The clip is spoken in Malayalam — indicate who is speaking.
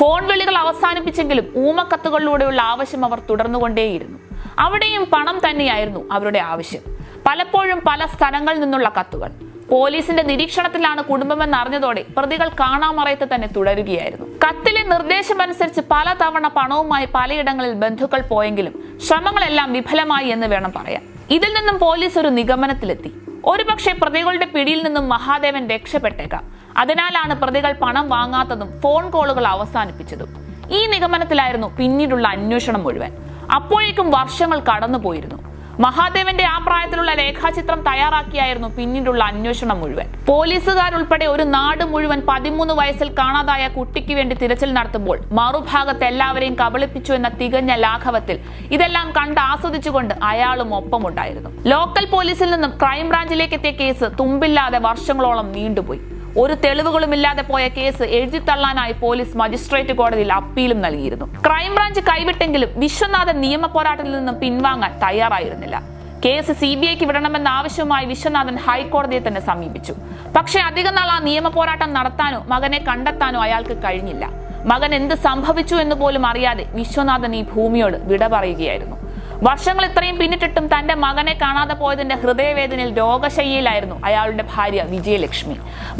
Speaker 1: ഫോൺ വിളികൾ അവസാനിപ്പിച്ചെങ്കിലും ഊമക്കത്തുകളിലൂടെയുള്ള ആവശ്യം അവർ തുടർന്നുകൊണ്ടേയിരുന്നു. അവിടെയും പണം തന്നെയായിരുന്നു അവരുടെ ആവശ്യം. പലപ്പോഴും പല സ്ഥലങ്ങളിൽ നിന്നുള്ള കത്തുകൾ. പോലീസിന്റെ നിരീക്ഷണത്തിലാണ് കുടുംബമെന്ന് അറിഞ്ഞതോടെ പ്രതികൾ കാണാമറയത്ത് തന്നെ തുടരുകയായിരുന്നു. കത്തിലെ നിർദ്ദേശമനുസരിച്ച് പലതവണ പണവുമായി പലയിടങ്ങളിൽ ബന്ധുക്കൾ പോയെങ്കിലും ശ്രമങ്ങളെല്ലാം വിഫലമായി എന്ന് വേണം പറയാൻ. ഇതിൽ നിന്നും പോലീസ് ഒരു നിഗമനത്തിലെത്തി. ഒരുപക്ഷെ പ്രതികളുടെ പിടിയിൽ നിന്നും മഹാദേവൻ രക്ഷപ്പെട്ടേക്കാം. അതിനാലാണ് പ്രതികൾ പണം വാങ്ങാത്തതും ഫോൺ കോളുകൾ അവസാനിപ്പിച്ചതും. ഈ നിഗമനത്തിലായിരുന്നു പിന്നീടുള്ള അന്വേഷണം മുഴുവൻ. അപ്പോഴേക്കും വർഷങ്ങൾ കടന്നുപോയിരുന്നു. മഹാദേവന്റെ ആ പ്രായത്തിലുള്ള രേഖാചിത്രം തയ്യാറാക്കിയായിരുന്നു പിന്നീടുള്ള അന്വേഷണം മുഴുവൻ. പോലീസുകാരുൾപ്പെടെ ഒരു നാട് മുഴുവൻ പതിമൂന്ന് വയസ്സിൽ കാണാതായ കുട്ടിക്ക് വേണ്ടി തിരച്ചിൽ നടത്തുമ്പോൾ മറുഭാഗത്ത് എല്ലാവരെയും കബളിപ്പിച്ചു എന്ന തികഞ്ഞ ലാഘവത്തിൽ ഇതെല്ലാം കണ്ട് ആസ്വദിച്ചുകൊണ്ട് അയാളും ഒപ്പമുണ്ടായിരുന്നു. ലോക്കൽ പോലീസിൽ നിന്നും ക്രൈംബ്രാഞ്ചിലേക്ക് എത്തിയ കേസ് തുമ്പില്ലാതെ വർഷങ്ങളോളം നീണ്ടുപോയി. ഒരു തെളിവുകളുമില്ലാതെ പോയ കേസ് എഴുതിത്തള്ളാനായി പോലീസ് മജിസ്ട്രേറ്റ് കോടതിയിൽ അപ്പീലും നൽകിയിരുന്നു. ക്രൈംബ്രാഞ്ച് കൈവിട്ടെങ്കിലും വിശ്വനാഥൻ നിയമ പോരാട്ടത്തിൽ നിന്നും പിൻവാങ്ങാൻ തയ്യാറായിരുന്നില്ല. കേസ് സി ബി ഐക്ക് വിടണമെന്ന ആവശ്യവുമായി വിശ്വനാഥൻ ഹൈക്കോടതിയെ തന്നെ സമീപിച്ചു. പക്ഷേ അധികനാൾ ആ നിയമ പോരാട്ടം നടത്താനോ മകനെ കണ്ടെത്താനോ അയാൾക്ക് കഴിഞ്ഞില്ല. മകൻ എന്ത് സംഭവിച്ചു എന്ന് പോലും അറിയാതെ വിശ്വനാഥൻ ഈ ഭൂമിയോട് വിട പറയുകയായിരുന്നു. വർഷങ്ങൾ ഇത്രയും പിന്നിട്ടിട്ടും തന്റെ മകനെ കാണാതെ പോയതിന്റെ ഹൃദയവേദനയിൽ രോഗശയ്യയിലായിരുന്നു അയാളുടെ ഭാര്യ വിജയലക്ഷ്മി.